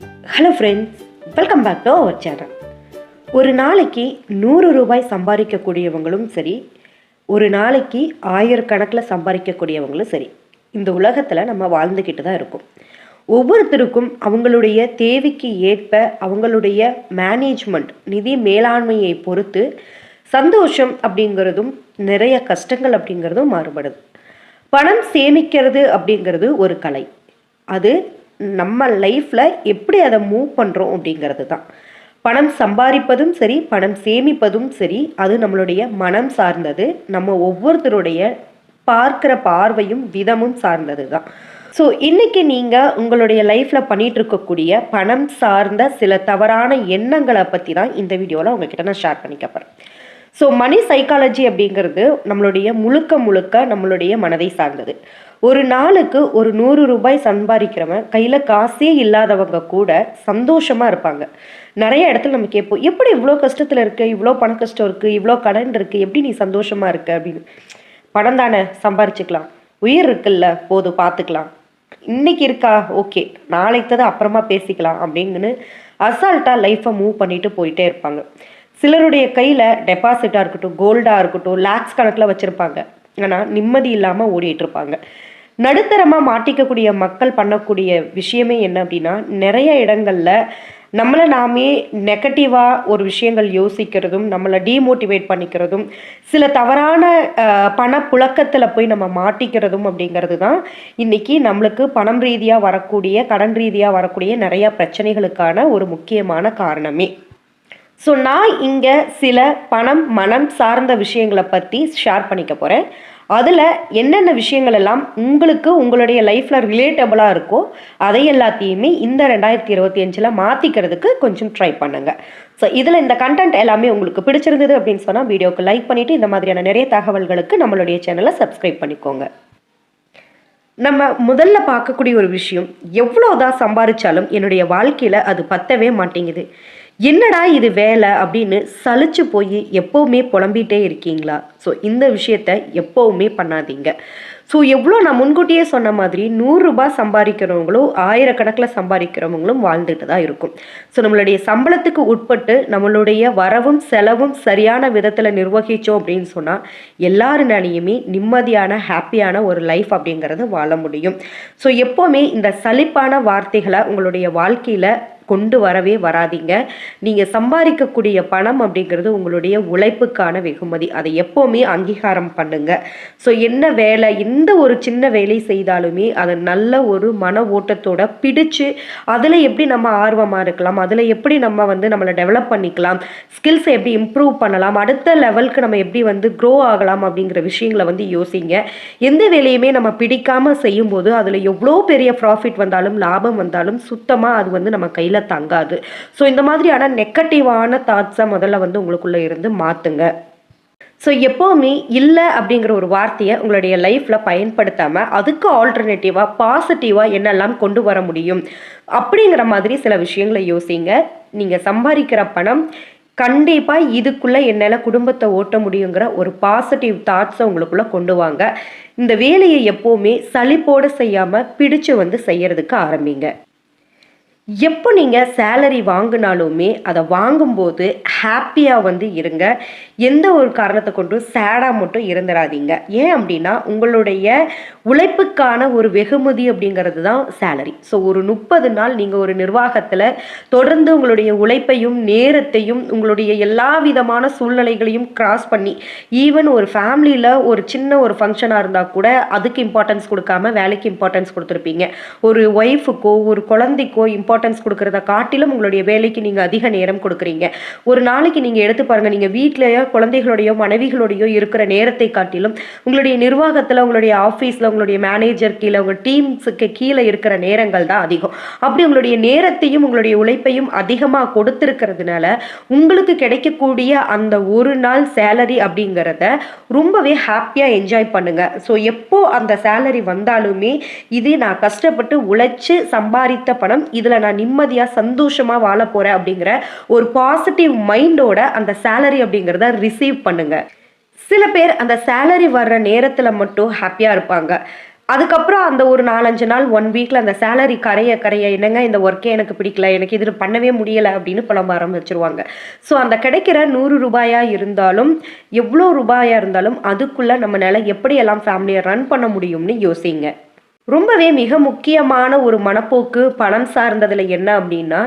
Hello friends welcome back to our channel ஒரு நாளைக்கு நூறு ரூபாய் சம்பாதிக்கக்கூடியவங்களும் சரி ஒரு நாளைக்கு ஆயிரக்கணக்கில் சம்பாதிக்கக்கூடியவங்களும் சரி இந்த உலகத்தில் நம்ம வாழ்ந்துக்கிட்டு தான் இருக்கோம். ஒவ்வொருத்தருக்கும் அவங்களுடைய தேவைக்கு ஏற்ப அவங்களுடைய மேனேஜ்மெண்ட் நிதி மேலாண்மையை பொறுத்து சந்தோஷம் அப்படிங்கிறதும் நிறைய கஷ்டங்கள் அப்படிங்கிறதும் மாறுபடுது. பணம் சேமிக்கிறது அப்படிங்கிறது ஒரு கலை. அது நம்ம லைஃப்பில் எப்படி அதை மூவ் பண்ணுறோம் அப்படிங்கிறது தான் பணம் சம்பாதிப்பதும் சரி பணம் சேமிப்பதும் சரி அது நம்மளுடைய மனம் சார்ந்தது. நம்ம ஒவ்வொருத்தருடைய பார்க்குற பார்வையும் விதமும் சார்ந்தது தான் ஸோ இன்றைக்கி நீங்கள் உங்களுடைய லைஃப்பில் பண்ணிகிட்டு இருக்கக்கூடிய பணம் சார்ந்த சில தவறான எண்ணங்களை பற்றி தான் இந்த வீடியோவில் உங்ககிட்ட நான் ஷேர் பண்ணிக்க போகிறேன் ஸோ மணி சைக்காலஜி அப்படிங்கிறது நம்மளுடைய முழுக்க முழுக்க நம்மளுடைய மனதை சார்ந்தது. ஒரு நாளுக்கு ஒரு நூறு ரூபாய் சம்பாதிக்கிறவன் கையில் காசே இல்லாதவங்க கூட சந்தோஷமாக இருப்பாங்க. நிறைய இடத்துல நம்ம கேட்போம் எப்படி இவ்வளோ கஷ்டத்தில் இருக்குது இவ்வளோ பண கஷ்டம் இருக்குது இவ்வளோ கடன் இருக்குது எப்படி நீ சந்தோஷமாக இருக்க? அப்படின்னு. பணம் தானே சம்பாரிச்சுக்கலாம். உயிர் இருக்குல்ல போதும் பார்த்துக்கலாம் இன்னைக்கு இருக்கா? ஓகே நாளைக்கு தான் அப்புறமா பேசிக்கலாம் அப்படிங்கன்னு அசால்ட்டாக லைஃப்பை மூவ் பண்ணிட்டு போயிட்டே இருப்பாங்க. சிலருடைய கையில் டெபாசிட்டாக இருக்கட்டும் கோல்டாக இருக்கட்டும் லேக்ஸ் கணக்கில் வச்சுருப்பாங்க. ஆனால் நிம்மதி இல்லாமல் ஓடிட்டு இருப்பாங்க. நடுத்தரமாக மாட்டிக்கக்கூடிய மக்கள் பண்ணக்கூடிய விஷயமே என்ன அப்படின்னா நிறைய இடங்களில் நம்மளை நாமே நெகட்டிவாக ஒரு விஷயங்கள் யோசிக்கிறதும் நம்மளை டீமோட்டிவேட் பண்ணிக்கிறதும் சில தவறான பணப்புழக்கத்தில் போய் நம்ம மாட்டிக்கிறதும் அப்படிங்கிறது தான் இன்றைக்கி நம்மளுக்கு பணம் ரீதியாக வரக்கூடிய கடன் ரீதியாக வரக்கூடிய நிறையா பிரச்சனைகளுக்கான ஒரு முக்கியமான காரணமே. ஸோ நான் இங்கே சில பணம் மனம் சார்ந்த விஷயங்களை பற்றி ஷேர் பண்ணிக்க போகிறேன் அதில் என்னென்ன விஷயங்கள் எல்லாம் உங்களுக்கு உங்களுடைய லைஃப்பில் ரிலேட்டபுளாக இருக்கோ அதை எல்லாத்தையுமே இந்த ரெண்டாயிரத்தி இருபத்தி அஞ்சில் மாற்றிக்கிறதுக்கு கொஞ்சம் ட்ரை பண்ணுங்கள் ஸோ இதில் இந்த கண்டென்ட் எல்லாமே உங்களுக்கு பிடிச்சிருந்தது அப்படின்னு சொன்னால் வீடியோக்கு லைக் பண்ணிவிட்டு இந்த மாதிரியான நிறைய தகவல்களுக்கு நம்மளுடைய சேனலை சப்ஸ்கிரைப் பண்ணிக்கோங்க. நம்ம முதல்ல பார்க்கக்கூடிய ஒரு விஷயம் எவ்வளோதான் சம்பாதிச்சாலும் என்னுடைய வாழ்க்கையில் அது பத்தவே மாட்டேங்குது. என்னடா இது வேலை அப்படின்னு சலிச்சு போய் எப்போவுமே புலம்பிகிட்டே இருக்கீங்களா? ஸோ இந்த விஷயத்த எப்போவுமே பண்ணாதீங்க. ஸோ எவ்வளோ நான் முன்கூட்டியே சொன்ன மாதிரி நூறுரூபா சம்பாதிக்கிறவங்களும் ஆயிரக்கணக்கில் சம்பாதிக்கிறவங்களும் வாழ்ந்துட்டு தான் இருக்கும். ஸோ நம்மளுடைய சம்பளத்துக்கு உட்பட்டு நம்மளுடைய வரவும் செலவும் சரியான விதத்தில் நிர்வகித்தோம் அப்படின்னு சொன்னால் எல்லாருனாலையுமே நிம்மதியான ஹாப்பியான ஒரு லைஃப் அப்படிங்கிறது வாழ முடியும். ஸோ எப்போவுமே இந்த சலிப்பான வார்த்தைகளை உங்களுடைய வாழ்க்கையில் கொண்டு வரவே வராதீங்க. நீங்கள் சம்பாதிக்கக்கூடிய பணம் அப்படிங்கிறது உங்களுடைய உழைப்புக்கான வெகுமதி. அதை எப்போவுமே அங்கீகாரம் பண்ணுங்க. ஸோ என்ன வேலை? எந்த ஒரு சின்ன வேலை செய்தாலுமே அதை நல்ல ஒரு மன ஓட்டத்தோட பிடிச்சு அதில் எப்படி நம்ம ஆர்வமாக இருக்கலாம்? அதில் எப்படி நம்ம வந்து நம்மளை டெவலப் பண்ணிக்கலாம்? ஸ்கில்ஸை எப்படி இம்ப்ரூவ் பண்ணலாம்? அடுத்த லெவலுக்கு நம்ம எப்படி வந்து க்ரோ ஆகலாம் அப்படிங்கிற விஷயங்களை வந்து யோசிங்க. எந்த வேலையுமே நம்ம பிடிக்காமல் செய்யும்போது அதில் எவ்வளோ பெரிய ப்ராஃபிட் வந்தாலும் லாபம் வந்தாலும் சுத்தமாக அது வந்து நம்ம கையில் தங்காது. ஸோ இந்த மாதிரியான நெகட்டிவான தாட்ஸை முதல்ல வந்து உங்களுக்குள்ளே இருந்து மாற்றுங்க ஸோ எப்போவுமே இல்லை அப்படிங்கிற ஒரு வார்த்தையை உங்களுடைய லைஃப்பில் பயன்படுத்தாமல் அதுக்கு ஆல்டர்னேட்டிவாக பாசிட்டிவாக என்னெல்லாம் கொண்டு வர முடியும்? அப்படிங்கிற மாதிரி சில விஷயங்களை யோசிங்க. நீங்கள் சம்பாதிக்கிற பணம் கண்டிப்பாக இதுக்குள்ளே என்னால் குடும்பத்தை ஓட்ட முடியுங்கிற ஒரு பாசிட்டிவ் தாட்ஸை உங்களுக்குள்ளே கொண்டு வாங்க. இந்த வேலையை எப்போவுமே சலிப்போடு செய்யாமல் பிடிச்சு வந்து செய்யறதுக்கு ஆரம்பிங்க. எப்போ நீங்கள் சேலரி வாங்கினாலுமே அதை வாங்கும்போது ஹாப்பியாக வந்து இருங்க. எந்த ஒரு காரணத்தை கொண்டும் சேடாக மட்டும் இருந்துடாதீங்க ஏன் அப்படின்னா உங்களுடைய உழைப்புக்கான ஒரு வெகுமதி அப்படிங்கிறது தான் சேலரி ஸோ ஒரு முப்பது நாள் நீங்கள் ஒரு நிர்வாகத்தில் தொடர்ந்து உங்களுடைய உழைப்பையும் நேரத்தையும் உங்களுடைய எல்லா விதமான சூழ்நிலைகளையும் கிராஸ் பண்ணி ஈவன் ஒரு ஃபேமிலியில் ஒரு சின்ன ஒரு ஃபங்க்ஷனாக இருந்தால் கூட அதுக்கு இம்பார்ட்டன்ஸ் கொடுக்காம வேலைக்கு இம்பார்ட்டன்ஸ் கொடுத்துருப்பீங்க. ஒரு ஒய்ஃபுக்கோ ஒரு குழந்தைக்கோ இம்பார்ட்டன்ஸ் கொடுக்கறத காட்டிலும் உங்களுடைய வேலைக்கு நீங்கள் அதிக நேரம் கொடுக்குறீங்க. ஒரு நாளைக்கு நீங்கள் எடுத்து பாருங்கள் நீங்கள் வீட்டிலேயோ குழந்தைகளோடையோ மனைவிகளோடையோ இருக்கிற நேரத்தை காட்டிலும் உங்களுடைய நிர்வாகத்தில் உங்களுடைய ஆஃபீஸில் உங்களுடைய மேனேஜர் கீழே உங்கள் டீம்ஸுக்கு கீழே இருக்கிற நேரங்கள் தான் அதிகம். அப்படி உங்களுடைய நேரத்தையும் உங்களுடைய உழைப்பையும் அதிகமாக கொடுத்துருக்கிறதுனால உங்களுக்கு கிடைக்கக்கூடிய அந்த ஒரு நாள் சேலரி அப்படிங்கிறத ரொம்பவே ஹாப்பியாக என்ஜாய் பண்ணுங்க. ஸோ எப்போ அந்த சேலரி வந்தாலுமே இது நான் கஷ்டப்பட்டு உழைச்சி சம்பாதித்த பணம் இதில் நான் நான் நிம்மதியாக சந்தோஷமாக வாழ போகிறேன் அப்படிங்கிற ஒரு பாசிட்டிவ் மைண்டோட அந்த சேலரி அப்படிங்கிறத ரிசீவ் பண்ணுங்க. சில பேர் அந்த சேலரி வர்ற நேரத்தில் மட்டும் ஹாப்பியாக இருப்பாங்க. அதுக்கப்புறம் அந்த ஒரு நாலஞ்சு நாள் ஒன் வீக்கில் அந்த சேலரி கரைய கரைய என்னங்க இந்த ஒர்க்கே எனக்கு பிடிக்கல எனக்கு இதில் பண்ணவே முடியலை அப்படின்னு புலம்ப ஆரம்பிச்சிருவாங்க. ஸோ அந்த கிடைக்கிற நூறு ரூபாயாக இருந்தாலும் எவ்வளோ ரூபாயாக இருந்தாலும் அதுக்குள்ளே நம்மளால எப்படியெல்லாம் ஃபேமிலியை ரன் பண்ண முடியும்னு யோசிங்க. ரொம்பவே மிக முக்கியமான ஒரு மனப்போக்கு பணம் சார்ந்ததில் என்ன அப்படின்னா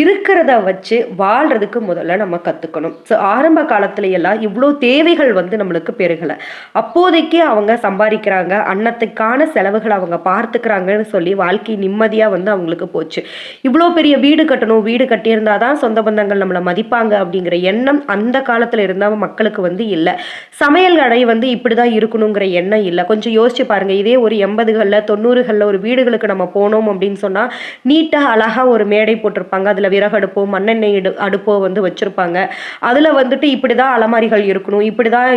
இருக்கிறத வச்சு வாழ்கிறதுக்கு முதல்ல நம்ம கற்றுக்கணும் ஸோ ஆரம்ப காலத்துல எல்லாம் இவ்வளோ தேவைகள் வந்து நம்மளுக்கு பெருகலை. அப்போதைக்கு அவங்க சம்பாதிக்கிறாங்க அன்னத்துக்கான செலவுகளை அவங்க பார்த்துக்கிறாங்கன்னு சொல்லி வாழ்க்கை நிம்மதியாக வந்து அவங்களுக்கு போச்சு. இவ்வளோ பெரிய வீடு கட்டணும் வீடு கட்டியிருந்தா தான் சொந்த பந்தங்கள் நம்மளை மதிப்பாங்க அப்படிங்கிற எண்ணம் அந்த காலத்தில் இருந்தால் மக்களுக்கு வந்து இல்லை. சமையல் கடை வந்து இப்படி தான் இருக்கணுங்கிற எண்ணம் இல்லை. கொஞ்சம் யோசிச்சு பாருங்கள் இதே ஒரு எண்பதுகளில் தொண்ணூறுகளில் ஒரு வீடுகளுக்கு நம்ம போனோம் அப்படின்னு சொன்னால் நீட்டாக அழகாக ஒரு மேடை போட்டிருப்பாங்க. அதில் விறகு அடுப்போ மண்ணெண்ணெய் அடுப்போ வந்து வச்சுருப்பாங்க. அதில் வந்துட்டு இப்படி தான் அலமாரிகள் இருக்கணும் இப்படி தான்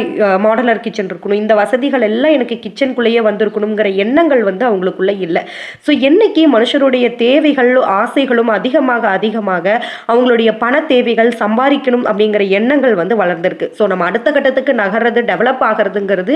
மாடலர் கிச்சன் இருக்கணும். இந்த வசதிகள் எல்லாம் எனக்கு கிச்சனுக்குள்ளேயே வந்திருக்கணுங்கிற எண்ணங்கள் வந்து அவங்களுக்குள்ளே இல்லை. ஸோ என்னைக்கு மனுஷருடைய தேவைகளும் ஆசைகளும் அதிகமாக அதிகமாக அவங்களுடைய பண தேவைகள் சம்பாதிக்கணும் அப்படிங்கிற எண்ணங்கள் வந்து வளர்ந்துருக்கு. ஸோ நம்ம அடுத்த கட்டத்துக்கு நகர்றது டெவலப் ஆகிறதுங்கிறது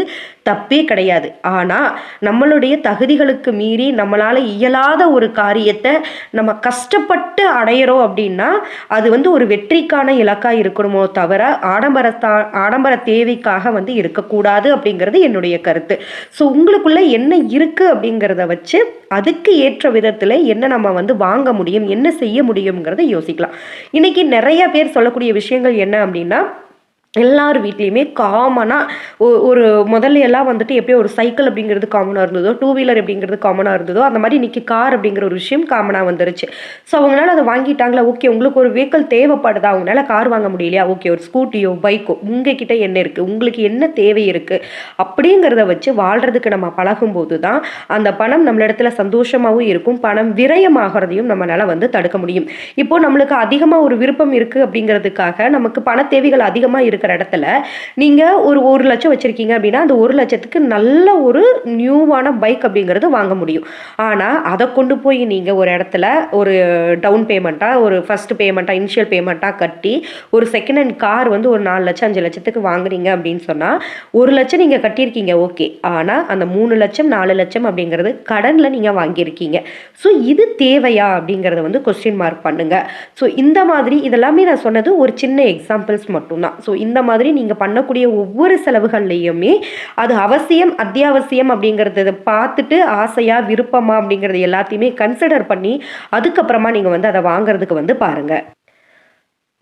தப்பே கிடையாது. ஆனால் நம்மளுடைய தகுதிகளுக்கு மீறி நம்மளால் இயலாத ஒரு காரியத்தை நம்ம கஷ்டப்பட்டு அடையிறோம் அப்படின்னா அது வந்து ஒரு வெற்றிக்கான இலக்காக இருக்கணுமோ தவிர ஆடம்பரத்தா ஆடம்பர தேவைக்காக வந்து இருக்கக்கூடாது அப்படிங்கிறது என்னுடைய கருத்து. ஸோ உங்களுக்குள்ளே என்ன இருக்குது அப்படிங்கிறத வச்சு அதுக்கு ஏற்ற விதத்தில் என்ன நம்ம வந்து வாங்க முடியும் என்ன செய்ய முடியுங்கிறத யோசிக்கலாம். இன்னைக்கு நிறைய பேர் சொல்லக்கூடிய விஷயங்கள் என்ன அப்படின்னா எல்லார் வீட்லேயுமே காமனாக ஒரு முதல்ல எல்லாம் வந்துட்டு எப்படி ஒரு சைக்கிள் அப்படிங்கிறது காமனாக இருந்ததோ டூ வீலர் அப்படிங்கிறது காமனாக இருந்ததோ அந்த மாதிரி இன்றைக்கி கார் அப்படிங்கிற ஒரு விஷயம் காமனாக வந்துருச்சு. ஸோ அவங்களால அதை வாங்கிட்டாங்களா? ஓகே உங்களுக்கு ஒரு வெஹிக்கிள் தேவைப்படுதா? அவங்களால கார் வாங்க முடியலையா? ஓகே ஒரு ஸ்கூட்டியோ பைக்கோ உங்ககிட்ட என்ன இருக்குது உங்களுக்கு என்ன தேவை இருக்குது அப்படிங்கிறத வச்சு வாழ்கிறதுக்கு நம்ம பழகும்போது தான் அந்த பணம் நம்மளிடத்துல சந்தோஷமாகவும் இருக்கும். பணம் விரயமாகிறதையும் நம்மளால் வந்து தடுக்க முடியும். இப்போது நம்மளுக்கு அதிகமாக ஒரு விருப்பம் இருக்குது அப்படிங்கிறதுக்காக நமக்கு பண தேவைகள் அதிகமாக இருக்கிற இடத்துல நீங்கள் ஒரு ஒரு லட்சம் வச்சுருக்கீங்க அப்படின்னா அந்த ஒரு லட்சத்துக்கு நல்ல ஒரு நியூவான பைக் அப்படிங்கிறது வாங்க முடியும். ஆனால் அதை கொண்டு போய் நீங்கள் ஒரு இடத்துல ஒரு டவுன் பேமெண்ட்டாக ஒரு ஃபர்ஸ்ட் பேமெண்ட்டாக இனிஷியல் பேமெண்ட்டாக கட்டி ஒரு செகண்ட் ஹேண்ட் கார் வந்து ஒரு நாலு லட்சம் அஞ்சு லட்சத்துக்கு வாங்குறீங்க அப்படின்னு சொன்னால் ஒரு லட்சம் நீங்கள் கட்டியிருக்கீங்க ஓகே. ஆனால் அந்த மூணு லட்சம் நாலு லட்சம் அப்படிங்கிறது கடனில் நீங்கள் வாங்கியிருக்கீங்க. ஸோ இது தேவையா அப்படிங்கிறத வந்து கொஸ்டின் மார்க் பண்ணுங்கள் ஸோ இந்த மாதிரி இதெல்லாமே நான் சொன்னது ஒரு சின்ன எக்ஸாம்பிள்ஸ் மட்டும்தான். ஸோ இந்த மாதிரி நீங்கள் பண்ணக்கூடிய ஒவ்வொரு செலவுகள்லையுமே அது அவசியம் அத்தியாவசியம் அப்படிங்கிறத பார்த்துட்டு ஆசையாக விருப்பமாக அப்படிங்கிறது எல்லாத்தையுமே கன்சிடர் பண்ணி அதுக்கப்புறமா நீங்கள் வந்து அதை வாங்குறதுக்கு வந்து பாருங்கள்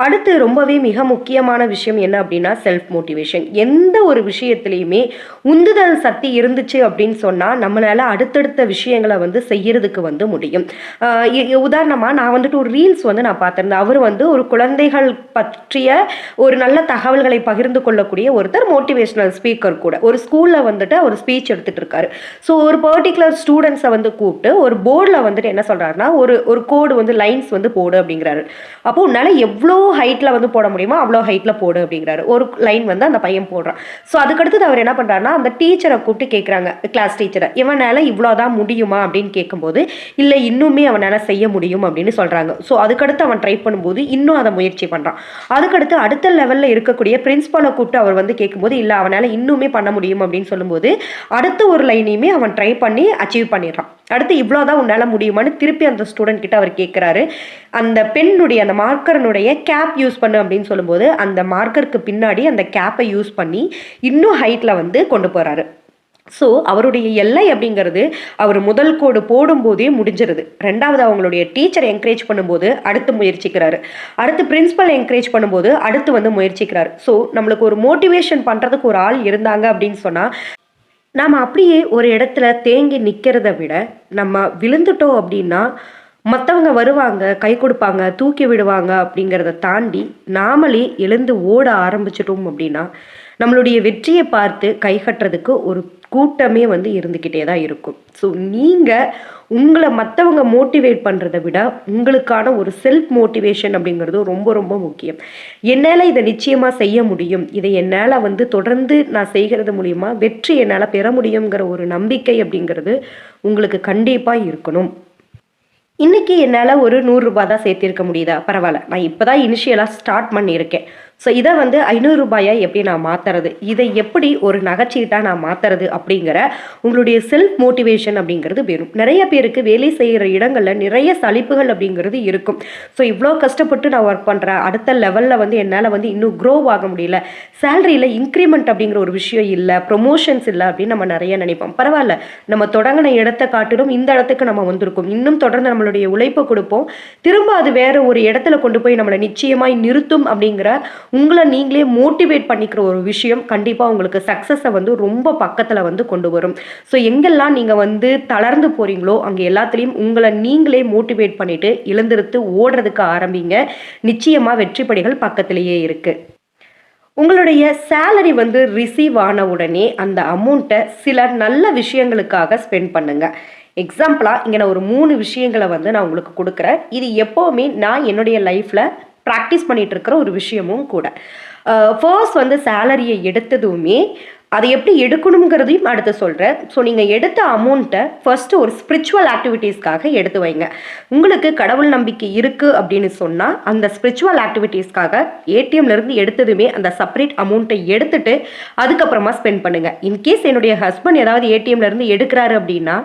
அடுத்து ரொம்பவே மிக முக்கியமான விஷயம் என்ன அப்படின்னா செல்ஃப் மோட்டிவேஷன் எந்த ஒரு விஷயத்துலையுமே உந்துதல் சக்தி இருந்துச்சு அப்படின்னு சொன்னால் நம்மளால் அடுத்தடுத்த விஷயங்களை வந்து செய்யறதுக்கு வந்து முடியும். உதாரணமாக நான் வந்துட்டு ஒரு ரீல்ஸ் வந்து நான் பார்த்துருந்தேன். அவர் வந்து ஒரு குழந்தைகள் பற்றிய ஒரு நல்ல தகவல்களை பகிர்ந்து கொள்ளக்கூடிய ஒருத்தர் மோட்டிவேஷ்னல் ஸ்பீக்கர் கூட. ஒரு ஸ்கூலில் வந்துட்டு அவர் ஸ்பீச் எடுத்துகிட்டு இருக்காரு. ஸோ ஒரு பர்டிகுலர் ஸ்டூடெண்ட்ஸை வந்து கூப்பிட்டு ஒரு போர்டில் வந்துட்டு என்ன சொல்கிறாருன்னா ஒரு ஒரு கோடு வந்து லைன்ஸ் வந்து போடு அப்படிங்கிறாரு. அப்போ உன்னால் எவ்வளோ ஹைட்டில் வந்து போட முடியுமோ அவ்வளோ ஹைட்டில் போடு அப்படிங்கிறாரு. ஒரு லைன் வந்து அந்த பையன் போடுறான். ஸோ அதுக்கடுத்தது அவர் என்ன பண்ணுறாருன்னா அந்த டீச்சரை கூப்பிட்டு கேட்குறாங்க கிளாஸ் டீச்சரை இவனால இவ்வளோதான் முடியுமா? அப்படின்னு கேட்கும்போது இல்லை இன்னுமே அவனால் செய்ய முடியும் அப்படின்னு சொல்கிறாங்க ஸோ அதுக்கடுத்து அவன் ட்ரை பண்ணும்போது இன்னும் அதை முயற்சி பண்ணுறான் அதுக்கடுத்து அடுத்த லெவலில் இருக்கக்கூடிய பிரின்ஸ்பாலை கூப்பிட்டு அவர் வந்து கேட்கும்போது இல்லை அவனால் இன்னுமே பண்ண முடியும் அப்படின்னு சொல்லும்போது அடுத்த ஒரு லைனையுமே அவன் ட்ரை பண்ணி அச்சீவ் பண்ணிடுறான். அடுத்து இவ்வளோதான் உன்னால் முடியுமான்னு திருப்பி அந்த ஸ்டூடெண்ட் கிட்ட அவர் கேட்குறாரு அந்த பெண்ணுடைய அந்த மார்க்கரனுடைய கேப் யூஸ் பண்ணு அப்படின்னு சொல்லும்போது அந்த மார்க்கருக்கு பின்னாடி அந்த கேப்பை யூஸ் பண்ணி இன்னும் ஹைட்டில் வந்து கொண்டு போகிறாரு ஸோ அவருடைய எல்லை அப்படிங்கிறது அவர் முதல் கோடு போடும்போதே முடிஞ்சிருது. ரெண்டாவது அவங்களுடைய டீச்சர் என்கரேஜ் பண்ணும்போது அடுத்து முயற்சிக்கிறாரு. அடுத்து பிரின்ஸிபல் என்கரேஜ் பண்ணும்போது அடுத்து வந்து முயற்சிக்கிறாரு. ஸோ நம்மளுக்கு ஒரு மோட்டிவேஷன் பண்ணுறதுக்கு ஒரு ஆள் இருந்தாங்க அப்படின்னு சொன்னால் நாம் அப்படியே ஒரு இடத்துல தேங்கி நிற்கிறத விட நம்ம விழுந்துட்டோம் அப்படின்னா மற்றவங்க வருவாங்க கை கொடுப்பாங்க தூக்கி விடுவாங்க அப்படிங்கிறத தாண்டி நாமளே எழுந்து ஓட ஆரம்பிச்சிட்டோம் அப்படின்னா நம்மளுடைய வெற்றியை பார்த்து கைகட்டுறதுக்கு ஒரு கூட்டமே வந்து இருந்துக்கிட்டே தான் இருக்கும். ஸோ நீங்கள் உங்களை மற்றவங்க மோட்டிவேட் பண்ணுறதை விட உங்களுக்கான ஒரு செல்ஃப் மோட்டிவேஷன் அப்படிங்கிறது ரொம்ப ரொம்ப முக்கியம். என்னால் இதை நிச்சயமாக செய்ய முடியும். இதை என்னால் வந்து தொடர்ந்து நான் செய்கிறது மூலியமா வெற்றி என்னால் பெற முடியுங்கிற ஒரு நம்பிக்கை அப்படிங்கிறது உங்களுக்கு கண்டிப்பாக இருக்கணும். இன்னைக்கு என்னால் ஒரு நூறுரூபா தான் சேர்த்திருக்க முடியுதா? பரவாயில்ல. நான் இப்போ தான் இனிஷியலாக ஸ்டார்ட் பண்ணியிருக்கேன். ஸோ இதை வந்து ஐநூறு ரூபாயை எப்படி நான் மாற்றுறது இதை எப்படி ஒரு நகைச்சீட்டாக நான் மாற்றுறது அப்படிங்கிற உங்களுடைய செல்ஃப் மோட்டிவேஷன் அப்படிங்கிறது வேணும். நிறைய பேருக்கு வேலை செய்கிற இடங்களில் நிறைய சலிப்புகள் அப்படிங்கிறது இருக்கும். ஸோ இவ்வளோ கஷ்டப்பட்டு நான் ஒர்க் பண்ணுறேன் அடுத்த லெவலில் வந்து என்னால் வந்து இன்னும் க்ரோ ஆக முடியல. சேலரியில் இன்க்ரிமெண்ட் அப்படிங்கிற ஒரு விஷயம் இல்லை. ப்ரொமோஷன்ஸ் இல்லை அப்படின்னு நம்ம நிறைய நினைப்போம். பரவாயில்ல. நம்ம தொடங்கின இடத்தை காட்டிலும் இந்த இடத்துக்கு நம்ம வந்திருக்கோம். இன்னும் தொடர்ந்து நம்மளுடைய உழைப்பை கொடுப்போம். திரும்ப அது வேறு ஒரு இடத்துல கொண்டு போய் நம்மளை நிச்சயமாய் நிறுத்தும் அப்படிங்கிற உங்களை நீங்களே மோட்டிவேட் பண்ணிக்கிற ஒரு விஷயம் கண்டிப்பாக உங்களுக்கு சக்ஸஸை வந்து ரொம்ப பக்கத்தில் வந்து கொண்டு வரும். ஸோ எங்கெல்லாம் நீங்கள் வந்து தளர்ந்து போகிறீங்களோ அங்கே எல்லாத்துலேயும் உங்களை நீங்களே மோட்டிவேட் பண்ணிவிட்டு எழுந்திருத்து ஓடுறதுக்கு ஆரம்பிங்க. நிச்சயமாக வெற்றிப்படிகள் பக்கத்திலேயே இருக்குது உங்களுடைய சேலரி வந்து ரிசீவ் ஆன உடனே அந்த அமௌண்ட்டை சில நல்ல விஷயங்களுக்காக ஸ்பெண்ட் பண்ணுங்க. எக்ஸாம்பிளாக இங்கே நான் ஒரு மூணு விஷயங்களை வந்து நான் உங்களுக்கு கொடுக்குறேன். இது எப்போவுமே நான் என்னுடைய லைஃப்பில் ப்ராக்டிஸ் பண்ணிட்டு இருக்கிற ஒரு விஷயமும் கூட. ஃபர்ஸ்ட் வந்து சேலரியை எடுத்ததுமே அதை எப்படி எடுக்கணுங்கிறதையும் அடுத்து சொல்கிறேன் ஸோ நீங்கள் எடுத்த அமௌண்ட்டை ஃபஸ்ட்டு ஒரு ஸ்பிரிச்சுவல் ஆக்டிவிட்டீஸ்க்காக எடுத்து வைங்க. உங்களுக்கு கடவுள் நம்பிக்கை இருக்குது அப்படின்னு சொன்னால் அந்த ஸ்பிரிச்சுவல் ஆக்டிவிட்டீஸ்க்காக ஏடிஎம்லேருந்து எடுத்ததுமே அந்த செப்பரேட் அமௌண்ட்டை எடுத்துட்டு அதுக்கப்புறமா ஸ்பெண்ட் பண்ணுங்கள் இன்கேஸ் என்னுடைய ஹஸ்பண்ட் ஏதாவது ஏடிஎம்லேருந்து எடுக்கிறாரு அப்படின்னா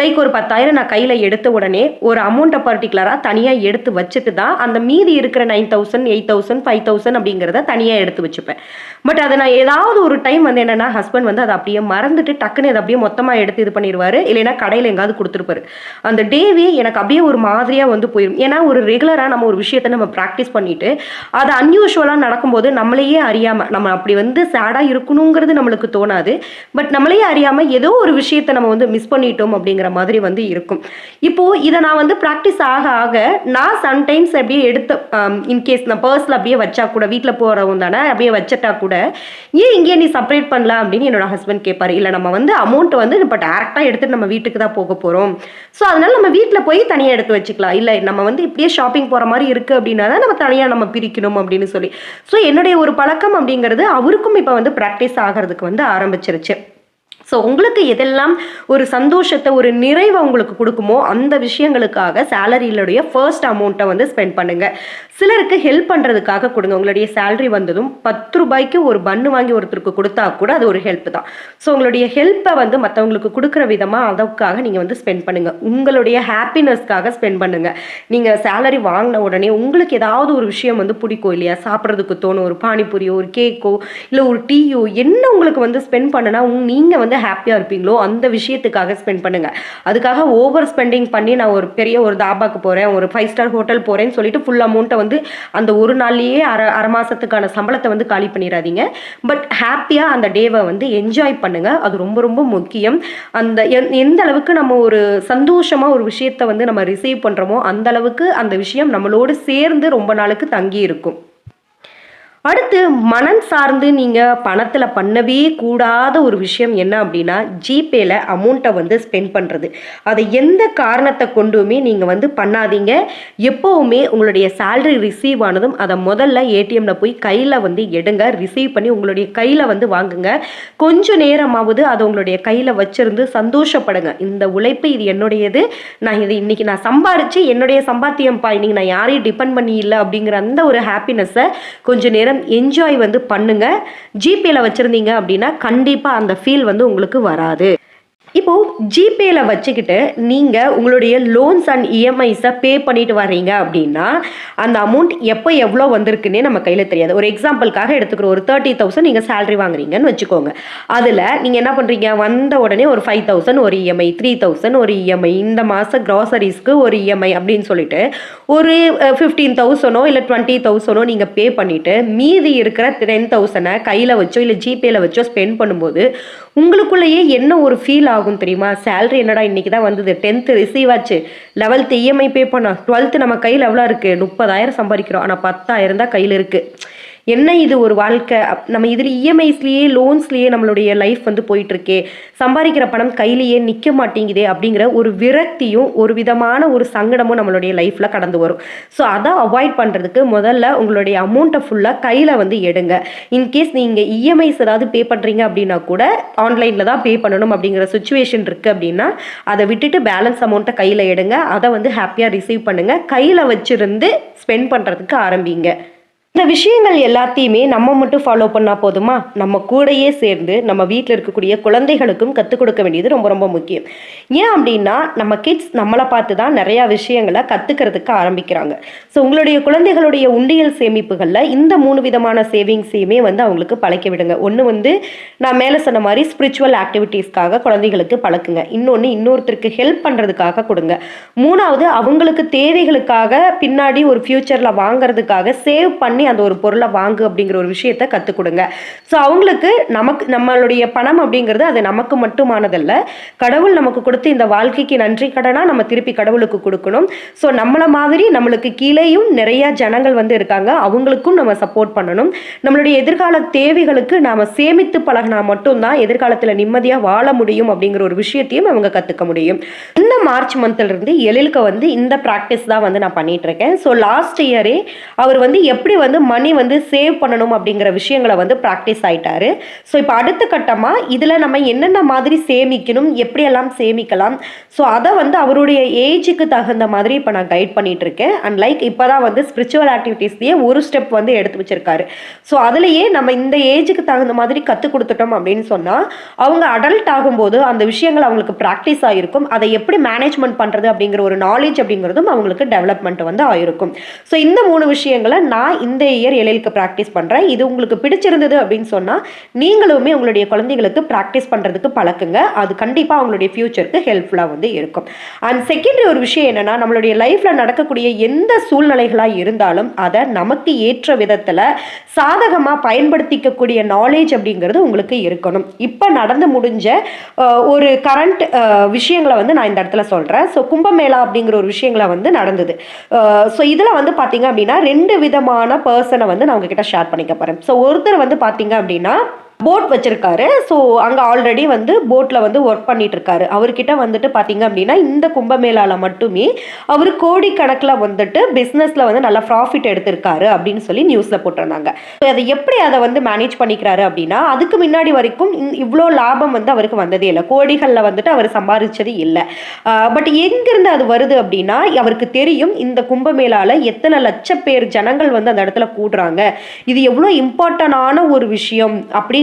லைக் ஒரு பத்தாயிரம் நான் கையில் எடுத்த உடனே ஒரு அமௌண்ட்டை பர்டிகுலராக தனியாக எடுத்து வச்சுட்டு தான் அந்த மீதி இருக்கிற nine thousand eight thousand five thousand அப்படிங்கிறத தனியாக எடுத்து வச்சுப்பேன். பட் அதை நான் ஏதாவது ஒரு டைம் வந்து என்னென்னா ஹஸ்பண்ட் வந்து அதை அப்படியே மறந்துட்டு டக்குன்னு அதை அப்படியே மொத்தமாக எடுத்து இது பண்ணிடுவார். இல்லைன்னா கடையில் எங்காவது கொடுத்துருப்பாரு. அந்த டேவே எனக்கு அப்படியே ஒரு மாதிரியாக வந்து போயிடும் ஏன்னா ஒரு ரெகுலராக நம்ம ஒரு விஷயத்தை நம்ம ப்ராக்டிஸ் பண்ணிட்டு அது அன்யூஷுவலாக நடக்கும்போது நம்மளையே அறியாமல் நம்ம அப்படி வந்து சேடாக இருக்கணுங்கிறது நம்மளுக்கு தோணாது. பட் நம்மளையே அறியாமல் ஏதோ ஒரு விஷயத்தை நம்ம வந்து மிஸ் பண்ணிட்டோம் அப்படிங்கிற மாதிரி வந்து இருக்கும். இப்போது இதை நான் வந்து ப்ராக்டிஸ் ஆக ஆக நான் சம்டைம்ஸ் அப்படியே எடுத்து um, இன்கேஸ் நான் பர்ஸில் அப்படியே வச்சா கூட வீட்டில் போகிறவங்க தானே அப்படியே வச்சிட்டா கூட ஏன் இங்கே நீ செப்பரேட் பண்ணல? அப்படின்னு என்னோட ஹஸ்பண்ட் கேட்பாரு இல்லை நம்ம வந்து அமௌண்ட் வந்து இப்போ டேரெக்டாக எடுத்துட்டு நம்ம வீட்டுக்கு தான் போக போகிறோம் ஸோ அதனால நம்ம வீட்டில் போய் தனியாக எடுத்து வச்சுக்கலாம். இல்லை நம்ம வந்து இப்படியே ஷாப்பிங் போகிற மாதிரி இருக்குது அப்படின்னா தான் நம்ம தனியாக நம்ம பிரிக்கணும் அப்படின்னு சொல்லி. ஸோ என்னுடைய ஒரு பழக்கம் அப்படிங்கிறது அவருக்கும் இப்போ வந்து ப்ராக்டிஸ் ஆகிறதுக்கு வந்து ஆரம்பிச்சிருச்சு. ஸோ உங்களுக்கு எதெல்லாம் ஒரு சந்தோஷத்தை ஒரு நிறைவை உங்களுக்கு கொடுக்குமோ அந்த விஷயங்களுக்காக சேலரியிலுடைய ஃபர்ஸ்ட் அமௌண்ட்டை வந்து ஸ்பெண்ட் பண்ணுங்கள் சிலருக்கு ஹெல்ப் பண்ணுறதுக்காக கொடுங்க. உங்களுடைய சேலரி வந்ததும் பத்து ரூபாய்க்கு ஒரு பண்ணு வாங்கி ஒருத்தருக்கு கொடுத்தா கூட அது ஒரு ஹெல்ப் தான். ஸோ உங்களுடைய ஹெல்ப்பை வந்து மற்றவங்களுக்கு கொடுக்குற விதமாக அதற்காக நீங்கள் வந்து ஸ்பெண்ட் பண்ணுங்கள் உங்களுடைய ஹாப்பினஸ்க்காக ஸ்பெண்ட் பண்ணுங்கள் நீங்கள் சேலரி வாங்கின உடனே உங்களுக்கு ஏதாவது ஒரு விஷயம் வந்து பிடிக்கும் இல்லையா? சாப்பிட்றதுக்கு தோணும். ஒரு பானிபூரியோ ஒரு கேக்கோ இல்லை ஒரு டீயோ என்ன உங்களுக்கு வந்து ஸ்பெண்ட் பண்ணுனா நீங்கள் வந்து ஹாப்பியாக இருப்பீங்களோ அந்த விஷயத்துக்காக ஸ்பெண்ட் பண்ணுங்கள் அதுக்காக ஓவர் ஸ்பெண்டிங் பண்ணி நான் ஒரு பெரிய ஒரு தாபாக்கு போகிறேன் ஒரு ஃபைவ் ஸ்டார் ஹோட்டல் போகிறேன்னு சொல்லிட்டு ஃபுல் அமௌண்ட்டை வந்து அந்த ஒரு நாள்லேயே அரை அரை மாதத்துக்கான சம்பளத்தை வந்து காலி பண்ணிடாதீங்க பட் ஹாப்பியாக அந்த டேவை வந்து என்ஜாய் பண்ணுங்கள் அது ரொம்ப ரொம்ப முக்கியம். அந்த எந்- எந்த அளவுக்கு நம்ம ஒரு சந்தோஷமாக ஒரு விஷயத்தை வந்து நம்ம ரிசீவ் பண்ணுறோமோ அந்த அளவுக்கு அந்த விஷயம் நம்மளோடு சேர்ந்து ரொம்ப நாளுக்கு தங்கி இருக்கும் அடுத்து மனம் சார்ந்து நீங்கள் பணத்தில் பண்ணவே கூடாத ஒரு விஷயம் என்ன அப்படின்னா ஜிபேல அமௌண்ட்டை வந்து ஸ்பெண்ட் பண்ணுறது அதை எந்த காரணத்தை கொண்டுமே நீங்கள் வந்து பண்ணாதீங்க. எப்போவுமே உங்களுடைய சேல்ரி ரிசீவ் ஆனதும் அதை முதல்ல ஏடிஎம்ல போய் கையில் வந்து எடுங்க. ரிசீவ் பண்ணி உங்களுடைய கையில் வந்து வாங்குங்க. கொஞ்சம் நேரமாவது அதை உங்களுடைய கையில் வச்சிருந்து சந்தோஷப்படுங்க. இந்த உழைப்பு இது என்னுடையது. நான் இது இன்னைக்கு நான் சம்பாரித்து என்னுடைய சம்பாத்தியம்ப்பா. இன்றைக்கி நான் யாரையும் டிபெண்ட் பண்ணி இல்லை அப்படிங்கிற அந்த ஒரு ஹாப்பினஸை கொஞ்சம் நேரம் என்ஜாய் வந்து பண்ணுங்க. ஜிபேல வச்சிருந்தீங்க அப்படின்னா கண்டிப்பாக அந்த ஃபீல் வந்து உங்களுக்கு வராது. இப்போ ஜிபேல வச்சுக்கிட்டு நீங்கள் உங்களுடைய லோன்ஸ் அண்ட் இஎம்ஐஸை பே பண்ணிட்டு வர்றீங்க அப்படின்னா அந்த அமௌண்ட் எப்போ எவ்வளோ வந்திருக்குன்னே நம்ம கையில் தெரியாது. ஒரு எக்ஸாம்பிளுக்காக எடுத்துக்கிறோம் ஒரு தேர்ட்டி தௌசண்ட் நீங்கள் சேலரி வாங்குறீங்கன்னு வச்சுக்கோங்க. அதில் நீங்கள் என்ன பண்ணுறீங்க வந்த உடனே ஒரு ஃபைவ் தௌசண்ட் ஒரு இஎம்ஐ த்ரீ தௌசண்ட் ஒரு இஎம்ஐ இந்த மாதம் க்ராசரிஸ்க்கு ஒரு இஎம்ஐ அப்படின்னு சொல்லிட்டு ஒரு ஃபிஃப்டீன் தௌசண்டோ இல்லை டுவெண்ட்டி தௌசண்டோ நீங்கள் பே பண்ணிவிட்டு மீதி இருக்கிற டென் தௌசண்டை கையில் வச்சோ இல்லை ஜிபேல வச்சோ ஸ்பெண்ட் பண்ணும்போது உங்களுக்குள்ளேயே என்ன ஒரு ஃபீல் ஆகும் தெரியுமா? சேலரி என்னடா இன்றைக்கி தான் வந்தது? டென்த்து ரிசீவ் ஆச்சு. லெவல்த்து இஎம்ஐ பே பண்ணோம் டுவெல்த்து நம்ம கையில் எவ்வளோ இருக்குது முப்பதாயிரம் சம்பாதிக்கிறோம். ஆனால் பத்தாயிரம் தான் கையில் இருக்குது என்ன இது ஒரு வாழ்க்கை? அப்- நம்ம இதில் இஎம்ஐஸ்லேயே லோன்ஸ்லேயே நம்மளுடைய லைஃப் வந்து போயிட்டுருக்கே. சம்பாதிக்கிற பணம் கையிலேயே நிற்க மாட்டேங்குதே அப்படிங்கிற ஒரு விரக்தியும் ஒரு விதமான ஒரு சங்கடமும் நம்மளுடைய லைஃப்பில் கடந்து வரும். ஸோ அதை அவாய்ட் பண்ணுறதுக்கு முதல்ல உங்களுடைய அமௌண்ட்டை ஃபுல்லாக கையில் வந்து எடுங்க. இன்கேஸ் நீங்கள் இஎம்ஐஸ் ஏதாவது பே பண்ணுறீங்க அப்படின்னா கூட ஆன்லைனில் தான் பே பண்ணணும் அப்படிங்கிற சுச்சுவேஷன் இருக்குது அப்படின்னா அதை விட்டுட்டு பேலன்ஸ் அமௌண்ட்டை கையில் எடுங்க. அதை வந்து ஹாப்பியாக ரிசீவ் பண்ணுங்கள் கையில் வச்சுருந்து ஸ்பெண்ட் பண்ணுறதுக்கு ஆரம்பிங்க. இந்த விஷயங்கள் எல்லாத்தையுமே நம்ம மட்டும் ஃபாலோ பண்ணால் போதுமா? நம்ம கூடயே சேர்ந்து நம்ம வீட்டில் இருக்கக்கூடிய குழந்தைகளுக்கும் கற்றுக் கொடுக்க வேண்டியது ரொம்ப ரொம்ப முக்கியம். ஏன் அப்படின்னா நம்ம கிட்ஸ் நம்மளை பார்த்து தான் நிறையா விஷயங்களை கற்றுக்கிறதுக்கு ஆரம்பிக்கிறாங்க. ஸோ உங்களுடைய குழந்தைகளுடைய உண்டியல் சேமிப்புகளில் இந்த மூணு விதமான சேவிங்ஸையுமே வந்து அவங்களுக்கு பழக்க விடுங்க. ஒன்று வந்து நான் மேலே சொன்ன மாதிரி ஸ்பிரிச்சுவல் ஆக்டிவிட்டீஸ்க்காக குழந்தைகளுக்கு பழக்குங்க. இன்னொன்று இன்னொருத்தருக்கு ஹெல்ப் பண்ணுறதுக்காக கொடுங்க. மூணாவது அவங்களுக்கு தேவைகளுக்காக பின்னாடி ஒரு ஃப்யூச்சரில் வாங்குறதுக்காக சேவ் பண்ணி அந்த ஒரு பொருளை வாங்கு அப்படிங்கிற ஒரு விஷயத்த கற்றுக் கொடுங்க ஸோ அவங்களுக்கு நமக்கு நம்மளுடைய பணம் அப்படிங்கிறது அது நமக்கு மட்டுமானதல்ல. கடவுள் நமக்கு கொடுத்து இந்த வாழ்க்கைக்கு நன்றி கடனாக நம்ம திருப்பி கடவுளுக்கு கொடுக்கணும். ஸோ நம்மளை மாதிரி நம்மளுக்கு கீழேயும் நிறைய ஜனங்கள் வந்து இருக்காங்க. அவங்களுக்கும் நம்ம சப்போர்ட் பண்ணணும். நம்மளுடைய எதிர்கால தேவைகளுக்கு நாம் சேமித்து பழகினா மட்டும்தான் எதிர்காலத்தில் நிம்மதியாக வாழ முடியும் அப்படிங்கிற ஒரு விஷயத்தையும் அவங்க கற்றுக்க முடியும். இந்த மார்ச் மந்த்லேருந்து எழிலுக்கு வந்து இந்த ப்ராக்டிஸ் தான் வந்து நான் பண்ணிட்டு இருக்கேன். ஸோ லாஸ்ட் இயரே அவர் வந்து எப்படி வந்து மணி வந்து சேவ் பண்ணணும் அப்படிங்கிற விஷயங்களை வந்து ப்ராக்டிஸ் ஆயிட்டாரு. ஸோ இப்போ அடுத்த கட்டமாக இதில் நம்ம என்னென்ன மாதிரி சேமிக்கணும் எப்படியெல்லாம் சேமிக்கலாம்? ஸோ அதை வந்து அவருடைய ஏஜுக்கு தகுந்த மாதிரி இப்போ நான் கைட் பண்ணிகிட்டு இருக்கேன் அண்ட் லைக் இப்போ தான் வந்து ஸ்பிரிச்சுவல் ஆக்டிவிட்டீஸ்லேயே ஒரு ஸ்டெப் வந்து எடுத்து வச்சிருக்காரு. ஸோ அதுலேயே நம்ம இந்த ஏஜுக்கு தகுந்த மாதிரி கற்றுக் கொடுத்துட்டோம் அப்படின்னு சொன்னால் அவங்க அடல்ட் ஆகும்போது அந்த விஷயங்கள் அவங்களுக்கு ப்ராக்டிஸ் ஆகிருக்கும் அதை எப்படி மேனேஜ்மெண்ட் பண்ணுறது அப்படிங்கிற ஒரு நாலேஜ் அப்படிங்கிறதும் அவங்களுக்கு டெவலப்மெண்ட் வந்து ஆயிருக்கும். ஸோ இந்த மூணு விஷயங்களை நான் இந்த இயர் எழிலுக்கு ப்ராக்டிஸ் பண்ணுறேன் இது உங்களுக்கு பிடிச்சிருந்தது அப்படின்னு சொன்னால் நீங்களுமே உங்களுடைய குழந்தைகளுக்கு ப்ராக்டிஸ் பண்ணுறதுக்கு பழக்குங்க. அது கண்டிப்பாக அவங்களுடைய ஃப்யூச்சருக்கு ஹெல்ப்ஃபுல்லாக வந்து இருக்கும். அண்ட் செகண்டரி ஒரு விஷயம் என்னென்னா நம்மளுடைய லைஃப்பில் நடக்கக்கூடிய எந்த சூழ்நிலைகளாக இருந்தாலும் அதை நமக்கு ஏற்ற விதத்தில் சாதகமாக பயன்படுத்திக்கக்கூடிய நாலேஜ் அப்படிங்கிறது உங்களுக்கு இருக்கணும். இப்போ நடந்து முடிஞ்ச ஒரு கரண்ட் விஷயங்களை வந்து நான் இந்த இடத்துல சொல்கிறேன் ஸோ கும்பமேளா அப்படிங்கிற ஒரு விஷயங்களை வந்து நடந்தது. ஸோ இதில் வந்து பார்த்தீங்க அப்படின்னா ரெண்டு விதமான பர்சனை வந்து நான் உங்ககிட்ட ஷேர் பண்ணிக்க போகிறேன் ஸோ ஒருத்தர் வந்து பார்த்தீங்க அப்படின்னா போட் வச்சிருக்காரு. ஸோ அங்கே ஆல்ரெடி வந்து போட்டில் வந்து ஒர்க் பண்ணிட்டு இருக்காரு அவர்கிட்ட வந்துட்டு பார்த்தீங்க அப்படின்னா இந்த கும்பமேளால மட்டுமே அவர் கோடிக்கணக்கில் வந்துட்டு பிஸ்னஸில் வந்து நல்லா ப்ராஃபிட் எடுத்திருக்காரு அப்படின்னு சொல்லி நியூஸில் போட்டிருந்தாங்க. ஸோ அதை எப்படி அதை வந்து மேனேஜ் பண்ணிக்கிறாரு அப்படின்னா அதுக்கு முன்னாடி வரைக்கும் இவ்வளோ லாபம் வந்து அவருக்கு வந்ததே இல்லை. கோடிகளில் வந்துட்டு அவர் சம்பாதிச்சது இல்லை. பட் எங்கேருந்து அது வருது அப்படின்னா அவருக்கு தெரியும் இந்த கும்பமேளால எத்தனை லட்ச பேர் ஜனங்கள் வந்து அந்த இடத்துல கூடுறாங்க. இது எவ்வளோ இம்பார்ட்டண்டான ஒரு விஷயம்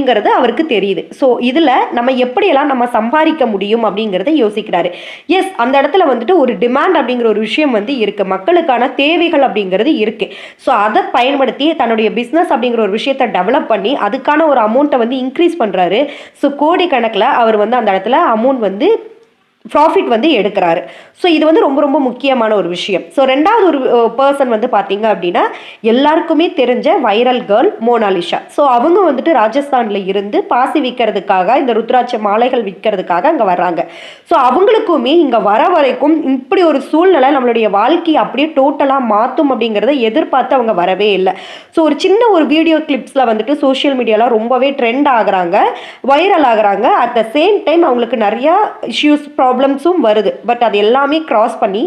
அப்படிங்கிறது அவருக்கு தெரியுது. ஸோ இதில் நம்ம எப்படியெல்லாம் நம்ம சம்பாதிக்க முடியும் அப்படிங்கிறத யோசிக்கிறாரு. எஸ் அந்த இடத்துல வந்துட்டு ஒரு டிமாண்ட் அப்படிங்கிற ஒரு விஷயம் வந்து இருக்குது மக்களுக்கான தேவைகள் அப்படிங்கிறது இருக்குது ஸோ அதை பயன்படுத்தி தன்னுடைய பிஸ்னஸ் அப்படிங்கிற ஒரு விஷயத்தை டெவலப் பண்ணி அதுக்கான ஒரு அமௌண்ட்டை வந்து இன்க்ரீஸ் பண்ணுறாரு ஸோ கோடி கணக்கில் அவர் வந்து அந்த இடத்துல அமௌண்ட் வந்து ப்ராஃபிட் வந்து எடுக்கிறாரு. ஸோ இது வந்து ரொம்ப ரொம்ப முக்கியமான ஒரு விஷயம். ஸோ ரெண்டாவது ஒரு பர்சன் வந்து பார்த்தீங்க அப்படின்னா எல்லாருக்குமே தெரிஞ்ச வைரல் கேர்ள் மோனாலிஷா ஸோ அவங்க வந்துட்டு ராஜஸ்தானில் இருந்து பாசி விற்கிறதுக்காக இந்த ருத்ராட்ச மாலைகள் விற்கிறதுக்காக அங்கே வர்றாங்க. ஸோ அவங்களுக்குமே இங்கே வர வரைக்கும் இப்படி ஒரு சூழ்நிலை நம்மளுடைய வாழ்க்கையை அப்படியே டோட்டலாக மாற்றும் அப்படிங்கிறத எதிர்பார்த்து அவங்க வரவே இல்லை. ஸோ ஒரு சின்ன ஒரு வீடியோ கிளிப்ஸில் வந்துட்டு சோஷியல் மீடியாவில் ரொம்பவே ட்ரெண்ட் ஆகுறாங்க வைரல் ஆகுறாங்க. அட் த சேம் டைம் அவங்களுக்கு நிறையா இஷ்யூஸ் ப்ராப்ளம்ஸும் வருது. பட் அது எல்லாமே க்ராஸ் பண்ணி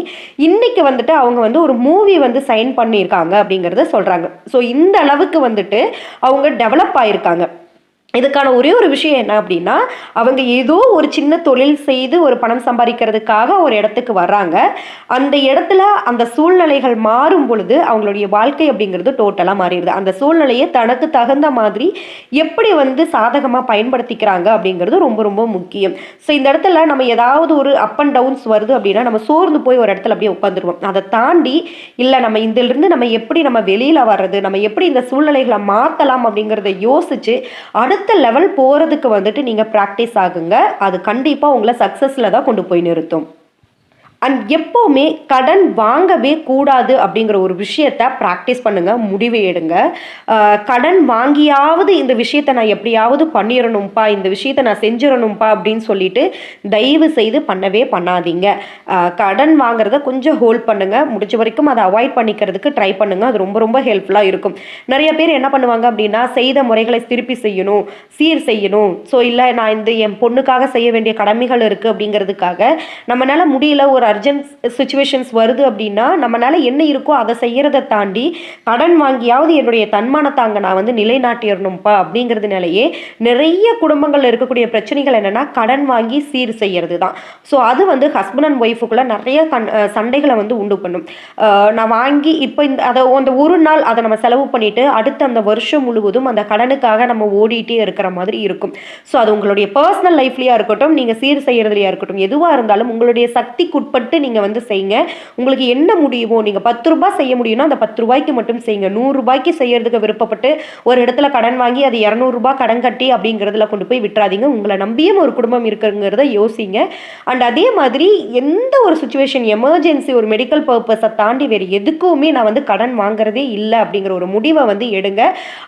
இன்றைக்கி வந்துட்டு அவங்க வந்து ஒரு மூவி வந்து சைன் பண்ணியிருக்காங்க அப்படிங்கிறத சொல்கிறாங்க ஸோ இந்த அளவுக்கு வந்துட்டு அவங்க டெவலப் ஆகியிருக்காங்க இதுக்கான ஒரே ஒரு விஷயம் என்ன அப்படின்னா அவங்க ஏதோ ஒரு சின்ன தொழில் செய்து ஒரு பணம் சம்பாதிக்கிறதுக்காக ஒரு இடத்துக்கு வர்றாங்க. அந்த இடத்துல அந்த சூழ்நிலைகள் மாறும் பொழுது அவங்களுடைய வாழ்க்கை அப்படிங்கிறது டோட்டலாக மாறிடுது. அந்த சூழ்நிலையை தனக்கு தகுந்த மாதிரி எப்படி வந்து சாதகமாக பயன்படுத்திக்கிறாங்க அப்படிங்கிறது ரொம்ப ரொம்ப முக்கியம். ஸோ இந்த இடத்துல நம்ம ஏதாவது ஒரு அப் அண்ட் டவுன்ஸ் வருது அப்படின்னா நம்ம சோர்ந்து போய் ஒரு இடத்துல அப்படியே உட்காந்துருவோம் அதை தாண்டி இல்லை நம்ம இதிலிருந்து நம்ம எப்படி நம்ம வெளியில் வர்றது நம்ம எப்படி இந்த சூழ்நிலைகளை மாற்றலாம் அப்படிங்கிறத யோசிச்சு அடுத்த அடுத்த லெவல் போகிறதுக்கு வந்துட்டு நீங்கள் ப்ராக்டிஸ் ஆகுங்க. அது கண்டிப்பாக உங்களை சக்ஸஸில் தான் கொண்டு போய் நிறுத்தும். அண்ட் எப்போவுமே கடன் வாங்கவே கூடாது அப்படிங்கிற ஒரு விஷயத்த ப்ராக்டிஸ் பண்ணுங்கள் முடிவு எடுங்க. கடன் வாங்கியாவது இந்த விஷயத்தை நான் எப்படியாவது பண்ணிடணும்ப்பா இந்த விஷயத்தை நான் செஞ்சிடணும்ப்பா அப்படின்னு சொல்லிட்டு தயவு செய்து பண்ணவே பண்ணாதீங்க. கடன் வாங்குறத கொஞ்சம் ஹோல்ட் பண்ணுங்க. முடிஞ்ச வரைக்கும் அதை அவாய்ட் பண்ணிக்கிறதுக்கு ட்ரை பண்ணுங்கள் அது ரொம்ப ரொம்ப ஹெல்ப்ஃபுல்லாக இருக்கும். நிறைய பேர் என்ன பண்ணுவாங்க அப்படின்னா செய்த முறைகளை திருப்பி செய்யணும் சீர் செய்யணும். ஸோ இல்லை நான் இந்த என் பொண்ணுக்காக செய்ய வேண்டிய கடமைகள் இருக்குது அப்படிங்கிறதுக்காக நம்மளால முடியல ஒரு அர்ஜென்ட் சுச்சுவேஷன்ஸ் வருது அப்படின்னா நம்மளால் என்ன இருக்கோ அதை செய்யறதை தாண்டி கடன் வாங்கியாவது என்னுடைய தன்மானத்தாங்க நான் வந்து நிலைநாட்டிடணும்ப்பா அப்படிங்கிறதுனாலயே நிறைய குடும்பங்களில் இருக்கக்கூடிய பிரச்சனைகள் என்னென்னா கடன் வாங்கி சீர் செய்கிறது தான் ஸோ அது வந்து ஹஸ்பண்ட் அண்ட் ஒய்ஃபுக்குள்ளே நிறைய கண் சண்டைகளை வந்து உண்டு பண்ணும். நான் வாங்கி இப்போ இந்த அதை அந்த ஒரு நாள் அதை நம்ம செலவு பண்ணிவிட்டு அடுத்த அந்த வருஷம் முழுவதும் அந்த கடனுக்காக நம்ம ஓடிட்டே இருக்கிற மாதிரி இருக்கும். ஸோ அது உங்களுடைய பர்சனல் லைஃப்லேயா இருக்கட்டும் நீங்கள் சீர் செய்யறதுலயா இருக்கட்டும் எதுவாக இருந்தாலும் உங்களுடைய சக்திக்குட்பட்டு நீங்கள் வந்து செய்யுங்க. உங்களுக்கு என்ன முடியுமோ நீங்கள் பத்து ரூபாய் செய்ய முடியும்னா அந்த பத்து ரூபாய்க்கு மட்டும் செய்யுங்க. நூறுரூபாய்க்கு செய்யறதுக்கு விருப்பப்பட்டு ஒரு இடத்துல கடன் வாங்கி அது இரநூறுபா கடன் கட்டி அப்படிங்கிறதுல கொண்டு போய் விட்டுறாதீங்க. உங்களை நம்பியும் ஒரு குடும்பம் இருக்குங்கிறத யோசிங்க. அண்ட் அதே மாதிரி எந்த ஒரு சுச்சுவேஷன் எமர்ஜென்சி ஒரு மெடிக்கல் பர்பஸை தாண்டி வேறு எதுக்குமே நான் வந்து கடன் வாங்குறதே இல்லை அப்படிங்கிற ஒரு முடிவை வந்து எடுங்க.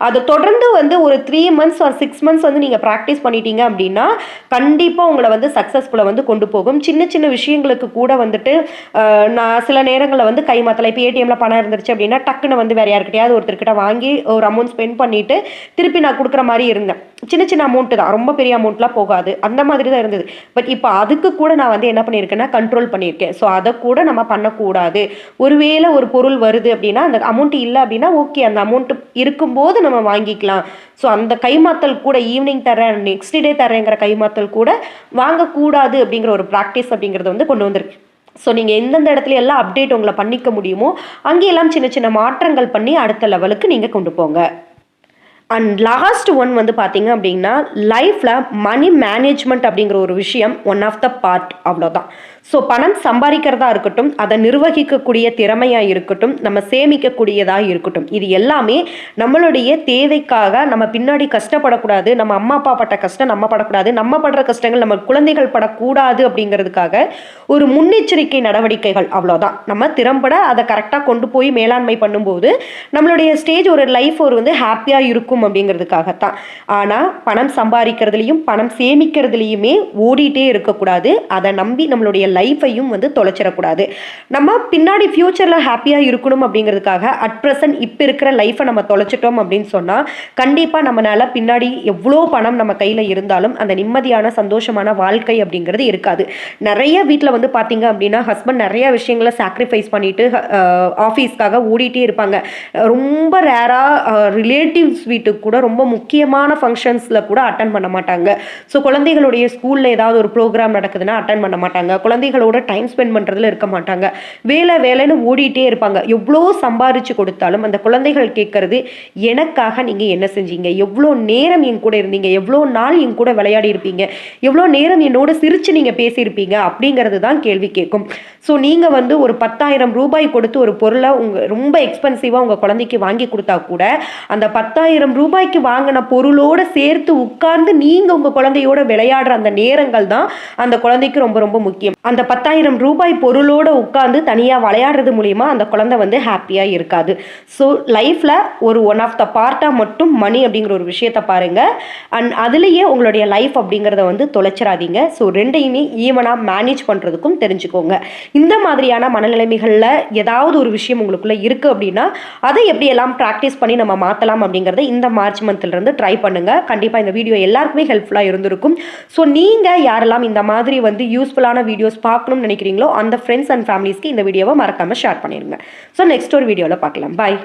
அதை தொடர்ந்து வந்து ஒரு த்ரீ மந்த்ஸ் ஒரு சிக்ஸ் மந்த்ஸ் வந்து நீங்கள் ப்ராக்டிஸ் பண்ணிட்டீங்க அப்படின்னா கண்டிப்பாக உங்களை வந்து சக்ஸஸ்ஃபுல்லாக வந்து கொண்டு போகும். சின்ன சின்ன விஷயங்களுக்கு கூட வந்துட்டு நான் சில நேரங்களில் வந்து கை மாத்தலை. இப்போ ஏடிஎம்ல பணம் இருந்துருச்சு அப்படின்னா டக்குன்னு வந்து வேற யாருக்கிட்டையாவது ஒருத்தர்கிட்ட வாங்கி ஒரு அமௌண்ட் ஸ்பெண்ட் பண்ணிட்டு திருப்பி நான் கொடுக்குற மாதிரி இருந்தேன். சின்ன சின்ன அமௌண்ட் தான். ரொம்ப பெரிய அமௌண்ட்லாம் போகாது. அந்த மாதிரி தான் இருந்தது. பட் இப்போ அதுக்கு கூட நான் வந்து என்ன பண்ணியிருக்கேன்னா கண்ட்ரோல் பண்ணியிருக்கேன் ஸோ அதை கூட நம்ம பண்ணக்கூடாது. ஒருவேளை ஒரு பொருள் வருது அப்படின்னா அந்த அமௌண்ட் இல்லை அப்படின்னா ஓகே அந்த அமௌண்ட் இருக்கும்போது நம்ம வாங்கிக்கலாம். ஸோ அந்த கைமாத்தல் கூட ஈவினிங் தரேன் நெக்ஸ்ட் டே தரேங்கிற கைமாத்தல் கூட வாங்கக்கூடாது அப்படிங்கிற ஒரு ப்ராக்டிஸ் அப்படிங்கிறத வந்து கொண்டு வந்திருக்கு. ஸோ நீங்கள் எந்தெந்த இடத்துல எல்லாம் அப்டேட் உங்களை பண்ணிக்க முடியுமோ அங்கேயெல்லாம் சின்ன சின்ன மாற்றங்கள் பண்ணி அடுத்த லெவலுக்கு நீங்கள் கொண்டு போங்க. அண்ட் லாஸ்ட் ஒன் வந்து பார்த்தீங்க அப்படின்னா லைஃப்பில் மணி மேனேஜ்மெண்ட் அப்படிங்கிற ஒரு விஷயம் ஒன் ஆஃப் த பார்ட் அவ்வளோதான் ஸோ பணம் சம்பாதிக்கிறதா இருக்கட்டும் அதை நிர்வகிக்கக்கூடிய திறமையாக இருக்கட்டும் நம்ம சேமிக்கக்கூடியதாக இருக்கட்டும் இது எல்லாமே நம்மளுடைய தேவைக்காக நம்ம பின்னாடி கஷ்டப்படக்கூடாது நம்ம அம்மா அப்பா பட்ட கஷ்டம் நம்ம படக்கூடாது நம்ம படுற கஷ்டங்கள் நம்ம குழந்தைகள் படக்கூடாது அப்படிங்கிறதுக்காக ஒரு முன்னெச்சரிக்கை நடவடிக்கைகள் அவ்வளோதான். நம்ம திறம்பட அதை கரெக்டாக கொண்டு போய் மேலாண்மை பண்ணும்போது நம்மளுடைய ஸ்டேஜ் ஒரு லைஃப் ஒரு வந்து ஹாப்பியாக இருக்கும் அப்படிங்கிறதுக்காகத்தான். ஆனால் பணம் சம்பாதிக்கிறதுலையும் பணம் சேமிக்கிறதுலையுமே ஓடிட்டே இருக்கக்கூடாது. அதை நம்பி நம்மளுடைய லைஃபையும் வந்து தொலைச்சிடக்கூடாது. நம்ம பின்னாடி ஃப்யூச்சரில் ஹாப்பியாக இருக்கணும் அப்படிங்கிறதுக்காக அட் ப்ரெசன்ட் இப்போ இருக்கிற லைஃப்பை நம்ம தொலைச்சிட்டோம் அப்படின்னு சொன்னால் கண்டிப்பாக நம்மளால் பின்னாடி எவ்வளோ பணம் நம்ம கையில் இருந்தாலும் அந்த நிம்மதியான சந்தோஷமான வாழ்க்கை அப்படிங்கிறது இருக்காது. நிறைய வீட்டில் வந்து பார்த்தீங்க அப்படின்னா ஹஸ்பண்ட் நிறைய விஷயங்களை சாக்ரிஃபைஸ் பண்ணிட்டு ஆஃபீஸ்க்காக ஓடிட்டே இருப்பாங்க. ரொம்ப ரேராக ரிலேட்டிவ்ஸ் வீட்டுக்கு கூட ரொம்ப முக்கியமான ஃபங்க்ஷன்ஸில் கூட அட்டன் பண்ண மாட்டாங்க. ஸோ குழந்தைகளுடைய ஸ்கூலில் ஏதாவது ஒரு ப்ரோக்ராம் நடக்குதுன்னா அட்டன் பண்ண மாட்டாங்க. குழந்தைகளோட டைம் ஸ்பெண்ட் பண்ணுறதுல இருக்க மாட்டாங்க. வேலை வேலைன்னு ஓடிட்டே இருப்பாங்க. எவ்வளோ சம்பாரிச்சு கொடுத்தாலும் அந்த குழந்தைகள் கேட்கறது எனக்காக நீங்கள் என்ன செஞ்சீங்க? எவ்வளோ நேரம் என் கூட இருந்தீங்க? எவ்வளோ நாள் என் கூட விளையாடி இருப்பீங்க? எவ்வளோ நேரம் என்னோட சிரிச்சு நீங்கள் பேசியிருப்பீங்க? அப்படிங்கிறது தான் கேள்வி கேட்கும். ஸோ நீங்கள் வந்து ஒரு பத்தாயிரம் ரூபாய் கொடுத்து ஒரு பொருளை உங்கள் ரொம்ப எக்ஸ்பென்சிவாக உங்கள் குழந்தைக்கு வாங்கி கொடுத்தா கூட அந்த பத்தாயிரம் ரூபாய்க்கு வாங்கின பொருளோட சேர்த்து உட்கார்ந்து நீங்கள் உங்கள் குழந்தையோட விளையாடுற அந்த நேரங்கள் தான் அந்த குழந்தைக்கு ரொம்ப ரொம்ப முக்கியம். அந்த பத்தாயிரம் ரூபாய் பொருளோட உட்காந்து தனியாக விளையாடுறது மூலிமா அந்த குழந்தை வந்து ஹாப்பியாக இருக்காது. ஸோ லைஃப்பில் ஒரு ஒன் ஆஃப் த பார்ட்டாக மட்டும் மணி அப்படிங்கிற ஒரு விஷயத்தை பாருங்கள் அண்ட் அதுலேயே உங்களுடைய லைஃப் அப்படிங்கிறத வந்து தொலைச்சிடாதீங்க. ஸோ ரெண்டையுமே ஈவனாக மேனேஜ் பண்ணுறதுக்கும் தெரிஞ்சுக்கோங்க. இந்த மாதிரியான மனநிலைமைகளில் ஏதாவது ஒரு விஷயம் உங்களுக்குள்ளே இருக்குது அப்படின்னா அதை எப்படியெல்லாம் ப்ராக்டிஸ் பண்ணி நம்ம மாற்றலாம் அப்படிங்கிறத இந்த மார்ச் மந்த்லேருந்து ட்ரை பண்ணுங்க. கண்டிப்பாக இந்த வீடியோ எல்லாருக்குமே ஹெல்ப்ஃபுல்லாக இருந்திருக்கும். ஸோ நீங்கள் யாரெல்லாம் இந்த மாதிரி வந்து யூஸ்ஃபுல்லான வீடியோஸ் பார்க்கணும்னு நினைக்கிறீங்களோ அந்த ஃப்ரெண்ட்ஸ் அண்ட் ஃபேமிலிஸ்க்கு இந்த வீடியோவை மறக்காமல் ஷேர் பண்ணிடுங்க ஸோ நெக்ஸ்ட் ஒரு வீடியோவில் பார்க்கலாம். பாய்